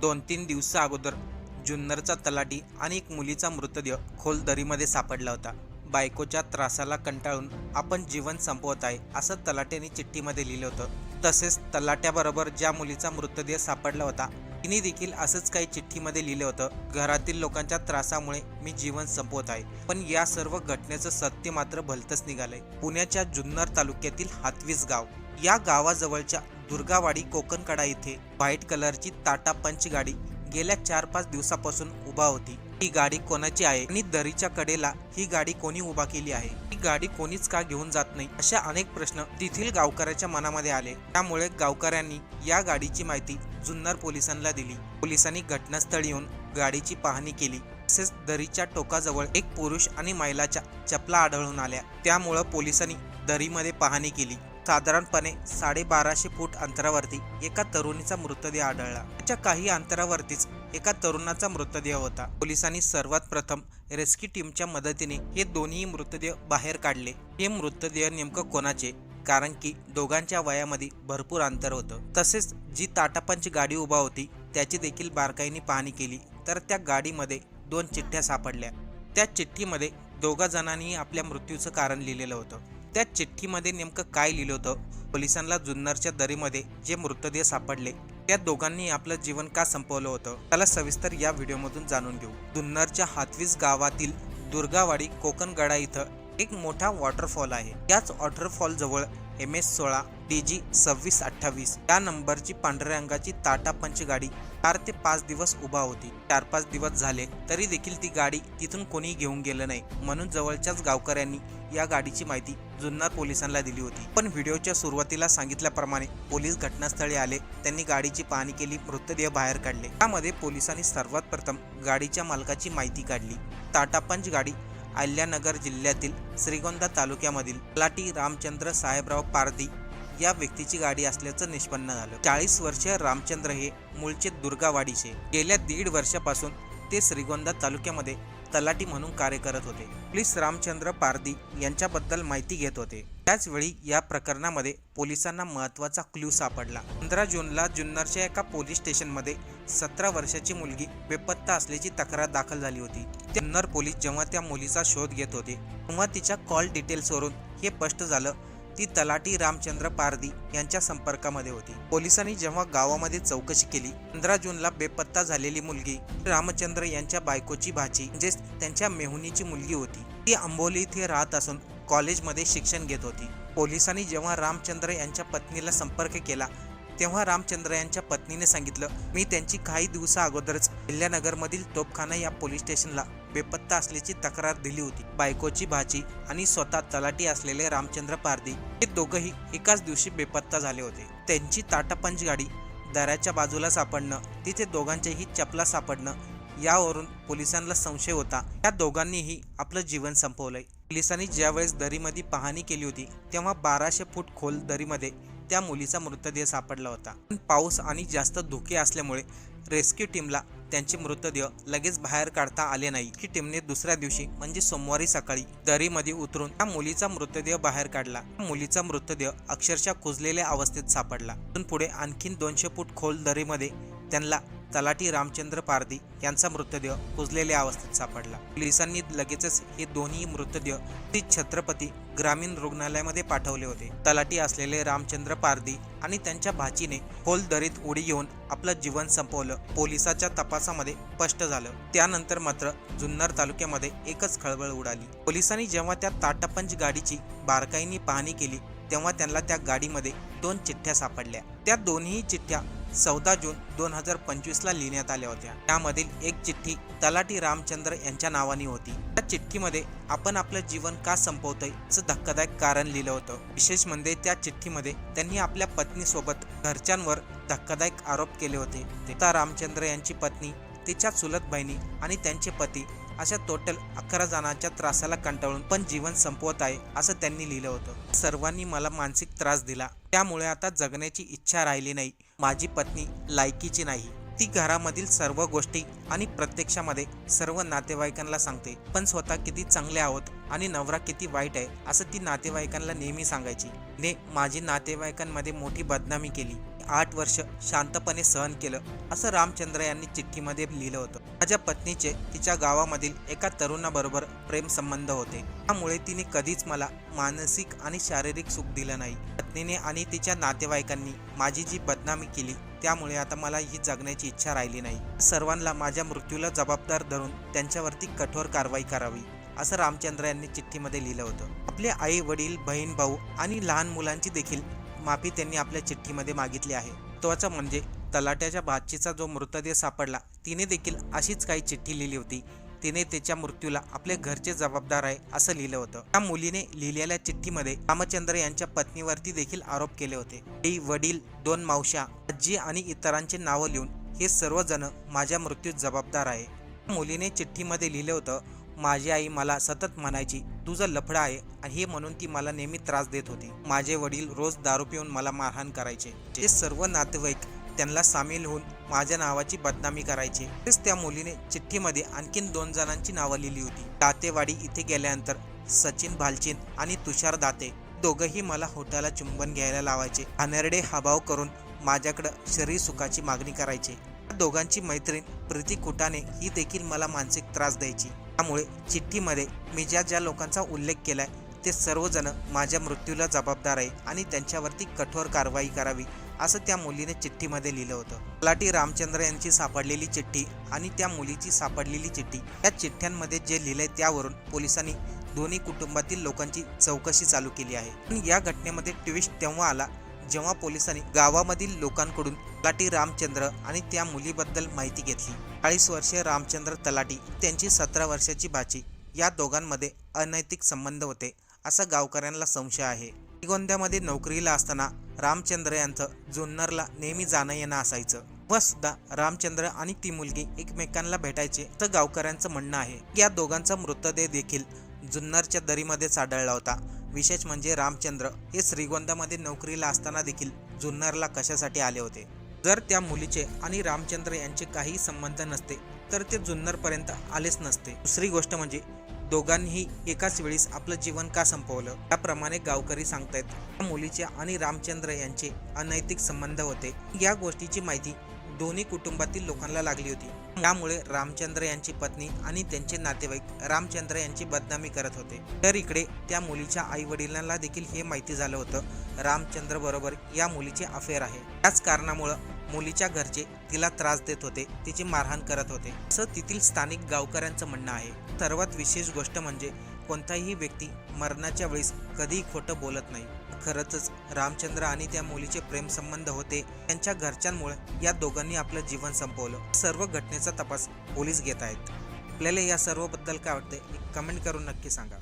दोन तीन दिवसा अगोदर जुन्नरचा तलाठी आणि एक मुलीचा मृतदेह खोल दरीमध्ये सापडला होता. बायकोच्या त्रासाला कंटाळून आपण जीवन संपवत आहे असं तलाट्याने चिठ्ठीमध्ये लिहिलं होतं. तसेच तलाट्याबरोबर ज्या मुलीचा मृतदेह सापडला होता तिने देखील असंच काही चिठ्ठीमध्ये लिहिलं होतं. घरातील लोकांच्या त्रासामुळे मी जीवन संपवत आहे पण या सर्व घटनेचं सत्य मात्र भलतंच निघालंय. पुण्याच्या जुन्नर तालुक्यातील हातवीस गाव. या गावाजवळच्या दुर्गावाडी कोकणकडा इथे व्हाईट कलरची टाटा पंच गाडी गेल्या चार पाच दिवसापासून उभा होती. ही गाडी कोणाची आहे आणि दरीच्या कडेला ही गाडी कोणी उभा केली आहे? ही गाडी कोणीच का घेऊन जात नाही? अशा अनेक प्रश्न तेथील गावकऱ्याच्या मनामध्ये आले. त्यामुळे गावकऱ्यांनी या गाडीची माहिती जुन्नर पोलिसांना दिली. पोलिसांनी घटनास्थळी येऊन गाडीची पाहणी केली. तसेच दरीच्या टोकाजवळ एक पुरुष आणि महिलाच्या चपला आढळून आल्या. त्यामुळं पोलिसांनी दरीमध्ये पाहणी केली. साधारणपणे साडेबाराशे फूट अंतरावरती एका तरुणीचा मृतदेह आढळला. त्याच्या काही अंतरावरतीच एका तरुणाचा मृतदेह होता. पोलिसांनी सर्वात प्रथम रेस्क्यू टीमच्या मदतीने हे दोन्ही मृतदेह बाहेर काढले. हे मृतदेह नेमकं कोणाचे? कारण की दोघांच्या वयामध्ये भरपूर अंतर होतं. तसेच जी ताटापांची गाडी उभा होती त्याची देखील बारकाईने पाहणी केली तर त्या गाडीमध्ये दोन चिठ्ठ्या सापडल्या. त्या चिठ्ठीमध्ये दोघा जणांनी आपल्या मृत्यूचं कारण लिहिलेलं होतं. त्या चिठ्ठीमध्ये नेमकं काय लिहिलं होतं? पोलिसांना जुन्नरच्या दरीमध्ये जे मृतदेह सापडले त्या दोघांनी आपलं जीवन का संपवलं होतं? त्याला सविस्तर या व्हिडिओमधून जाणून घेऊ. जुन्नरच्या हातवीस गावातील दुर्गावाडी कोकणगडा इथं एक मोठा वॉटरफॉल आहे. याच वॉटरफॉल जवळ एम एस सोळा डी जी सव्वीस अठ्ठावीस या नंबरची पांढऱ्या रंगाची टाटा पंच गाडी चार ते पाच दिवस उभा होती. चार पाच दिवस झाले तरी देखील ती गाडी तिथून कोणी घेऊन गेलं नाही. म्हणून जवळच्याच गावकऱ्यांनी या गाडीची माहिती जुन्नर पोलिसांना दिली होती. पण व्हिडिओच्या सुरुवातीला सांगितल्याप्रमाणे पोलीस घटनास्थळी आले. त्यांनी गाडीची पाहणी केली मृतदेह बाहेर काढले. त्यामध्ये पोलिसांनी सर्वात प्रथम गाडीच्या मालकाची माहिती काढली. टाटा पंच गाडी अहिल्यानगर जिल्ह्यातील श्रीगोंदा तालुक्यामधील तलाटी रामचंद्र साहेबराव पारदी या व्यक्तीची गाडी असल्याचं निष्पन्न झालं. चाळीस वर्षीय रामचंद्र हे मूळचे दुर्गावाडीचे. गेल्या दीड वर्षापासून ते श्रीगोंदा तालुक्यामध्ये तलाटी म्हणून कार्य करत होते. पोलीस रामचंद्र पारदी यांच्याबद्दल माहिती घेत होते. त्याचवेळी या प्रकरणामध्ये पोलिसांना महत्त्वाचा क्ल्यू सापडला. पंधरा जूनला जुन्नरच्या एका पोलीस स्टेशनमध्ये सतरा वर्षाची मुलगी बेपत्ता असल्याची तक्रार दाखल झाली होती. जुन्नर पोलीस जेव्हा त्या मुलीचा शोध घेत होते तेव्हा तिच्या कॉल डिटेल्सवरून हे स्पष्ट झालं ती तलाटी रामचंद्र पारदी यांच्या संपर्कामध्ये होती. पोलिसांनी जेव्हा गावामध्ये चौकशी केली पंधरा जूनला बेपत्ता झालेली मुलगी रामचंद्र यांच्या बायकोची भाची म्हणजेच त्यांच्या मेहुनीची मुलगी होती. ती आंबोली इथे राहत असून कॉलेजमध्ये शिक्षण घेत होती. पोलिसांनी जेव्हा रामचंद्र यांच्या पत्नीला संपर्क केला तेव्हा रामचंद्र यांच्या पत्नीने सांगितलं मी त्यांची काही दिवसा अगोदरच किल्ल्यानगरमधील तोपखाना या पोलीस स्टेशनला बेपत्ता असल्याची तक्रार दिली होती. बायकोची भाची आणि स्वतः तलाठी असलेले रामचंद्र पारधी हे दोघंही एकाच दिवशी बेपत्ता झाले होते. त्यांची टाटा पंच गाडी दऱ्याच्या बाजूला सापडणं तिथे दोघांच्याही चपला सापडणं यावरून पोलिसांना संशय होता. त्या दोघांनीही आपलं जीवन संपवलंय. पोलिसांनी ज्यावेळेस दरीमध्ये पाहणी केली होती तेव्हा बाराशे फूट खोल दरीमध्ये त्या मुलीचा मृतदेह सापडला होता. पण पाऊस आणि जास्त धुके असल्यामुळे रेस्क्यू टीमला त्यांचे मृतदेह लगेच बाहेर काढता आले नाही. ही टीमने दुसऱ्या दिवशी म्हणजे सोमवारी सकाळी दरीमध्ये उतरून त्या मुलीचा मृतदेह बाहेर काढला. मुलीचा मृतदेह अक्षरशः कुजलेल्या अवस्थेत सापडला. पण पुढे आणखीन दोनशे फूट खोल दरीमध्ये त्यांना तलाठी रामचंद्र पारदी यांचा मृतदेह कुजलेल्या अवस्थेत सापडला. पोलिसांनी लगेचच हे दोन्ही मृतदेह ती छत्रपती ग्रामीण रुग्णालयामध्ये पाठवले होते. तलाठी असलेले रामचंद्र पारदी आणि त्यांच्या भाचीने खोल दरीत उडी घेऊन आपलं जीवन संपवलं पोलिसाच्या तपासामध्ये स्पष्ट झालं. त्यानंतर मात्र जुन्नर तालुक्यामध्ये एकच खळबळ उडाली. पोलिसांनी जेव्हा त्या ताटापंच गाडीची बारकाईने पाहणी केली तेव्हा त्यांना त्या गाडीमध्ये दोन चिठ्ठ्या सापडल्या. त्या दोन्ही चिठ्ठ्या चौदा जून दोन हजार पंचवीसला लिहिण्यात आल्या होत्या. त्यामधील एक चिठ्ठी तलाठी रामचंद्र यांच्या नावाने होती. त्या चिठ्ठीमध्ये आपण आपलं जीवन का संपवतोय असं धक्कादायक कारण लिहिलं होतं. विशेष म्हणजे त्या चिठ्ठीमध्ये त्यांनी आपल्या पत्नीसोबत घरच्यांवर धक्कादायक आरोप केले होते. त्या रामचंद्र यांची पत्नी तिच्या चुलत बहिणी आणि त्यांचे पती अशा टोटल अकरा जणांच्या त्रासाला कंटाळून पण जीवन संपवत आहे असं त्यांनी लिहिलं होतं. सर्वांनी मला मानसिक त्रास दिला. त्यामुळे आता जगण्याची इच्छा राहिली नाही. माझी पत्नी लायकीची नाही. ती घरामधील सर्व गोष्टी आणि प्रत्यक्षामध्ये सर्व नातेवाईकांना सांगते. पण स्वतः किती चांगले आहोत आणि नवरा किती वाईट आहे असं ती नातेवाईकांना नेहमी सांगायची. ने माझी नातेवाईकांमध्ये मोठी बदनामी केली. आठ वर्ष शांतपणे सहन केलं असं रामचंद्र यांनी चिठ्ठीमध्ये लिहिलं होतं. माझ्या पत्नीचे तिच्या गावामधील एका तरुणाबरोबर प्रेम संबंध होते. त्यामुळे तिने कधीच मला मानसिक आणि शारीरिक सुख दिलं नाही. पत्नीने आणि तिच्या नातेवाईकांनी माझी जी बदनामी केली त्यामुळे आता मला ही जगण्याची इच्छा राहिली नाही. सर्वांना माझ्या मृत्यूला जबाबदार धरून त्यांच्यावरती कठोर कारवाई करावी असं रामचंद्र यांनी चिठ्ठीमध्ये लिहिलं होतं. आपले आई वडील बहीण भाऊ आणि लहान मुलांची देखील माफी त्यांनी आपल्या चिठ्ठीमध्ये मागितली आहे. महत्वाचं म्हणजे तलाट्याच्या भाचीचा जो मृतदेह सापडला तिने देखील अशीच काही चिठ्ठी लिहिली होती. तिने त्याच्या मृत्यूला आपले घरचे जबाबदार आहे असं लिहिलं होतं. त्या मुलीने लिहिलेल्या चिठ्ठीमध्ये रामचंद्र यांच्या पत्नीवरती देखील आरोप केले होते. आई वडील दोन मावशा आजी आणि इतरांची नावं लिहून हे सर्वजण माझ्या मृत्यूत जबाबदार आहे. मुलीने चिठ्ठीमध्ये लिहिलं होतं माझी आई मला सतत म्हणायची तुझं लफडा आहे आणि हे म्हणून ती मला नेहमी त्रास देत होती माझे वडील रोज दारू पिऊन मला मारहाण करायचे. ते सर्व नातेवाईक त्यांना सामील होऊन माझ्या नावाची बदनामी करायचे. तेच त्या मुलीने चिठ्ठीमध्ये आणखीन दोन जणांची नावं लिहिली होती. दातेवाडी इथे गेल्यानंतर सचिन भालचिन आणि तुषार दाते दोघंही मला होटाला चुंबन घ्यायला लावायचे. अनर्डे हाभाव करून माझ्याकडं शरीर सुखाची मागणी करायचे. दोघांची मैत्रीण प्रीती कुटाने ही देखील मला मानसिक त्रास द्यायची. त्यामुळे चिठ्ठीमध्ये मी ज्या ज्या लोकांचा उल्लेख केलाय ते सर्वजण माझ्या मृत्यूला जबाबदार आहे आणि त्यांच्यावरती कठोर कारवाई करावी असं त्या मुलीने चिठ्ठीमध्ये लिहिलं होतं. तलाठी रामचंद्र यांची सापडलेली चिठ्ठी आणि त्या मुलीची सापडलेली चिठ्ठी या चिठ्ठ्यांमध्ये जे लिहिलंय त्यावरून पोलिसांनी दोन्ही कुटुंबातील लोकांची चौकशी चालू केली आहे. पण या घटनेमध्ये ट्विस्ट तेव्हा आला जेव्हा पोलिसांनी गावामधील लोकांकडून तलाटी रामचंद्र आणि त्या मुलीबद्दल माहिती घेतली. चाळीस वर्षीय रामचंद्र तलाटी त्यांची सतरा वर्षाची भाची या दोघांमध्ये अनैतिक संबंध होते असा गावकऱ्यांना संशय आहे. श्रीगोंद्यामध्ये नोकरीला असताना रामचंद्र यांचं जुन्नरला नेहमी जाणं येणं असायचं. व सुद्धा रामचंद्र आणि ती मुलगी एकमेकांना भेटायचे तर गावकऱ्यांचं म्हणणं आहे. या दोघांचा मृतदेह देखील जुन्नरच्या दरीमध्येच आढळला होता. विशेष म्हणजे रामचंद्र हे श्रीगोंदामध्ये नोकरीला असताना देखील जुन्नरला कशासाठी आले होते? जर त्या मुलीचे आणि रामचंद्र यांचे काही संबंध नसते तर ते जुन्नरपर्यंत आलेच नसते. दुसरी गोष्ट म्हणजे दोघांनीही एकाच वेळीस आपलं जीवन का संपवलं? त्याप्रमाणे गावकरी सांगतायत त्या मुलीचे आणि रामचंद्र यांचे अनैतिक संबंध होते. या गोष्टीची माहिती दोन्ही कुटुंबातील लोकांना लागली होती. यामुळे रामचंद्र यांची पत्नी आणि त्यांचे नातेवाईक रामचंद्र यांची बदनामी करत होते. तर इकडे त्या मुलीच्या आई वडिलांना देखील हे माहिती झालं होतं. रामचंद्र बरोबर या मुलीचे अफेअर आहे. त्याच कारणामुळं मुलीच्या घरचे तिला त्रास देत होते. तिची मारहाण करत होते. असं तेथील स्थानिक गावकऱ्यांचं म्हणणं आहे. सर्वात विशेष गोष्ट म्हणजे कोणताही व्यक्ती मरणाच्या वेळेस कधीही खोटं बोलत नाही. खरंच रामचंद्र आणि त्या मुलीचे प्रेमसंबंध होते. त्यांच्या घरच्यांमुळे या दोघांनी आपलं जीवन संपवलं. सर्व घटनेचा तपास पोलीस घेत आहेत. आपल्याला या सर्वबद्दल काय वाटते कमेंट करून नक्की सांगा.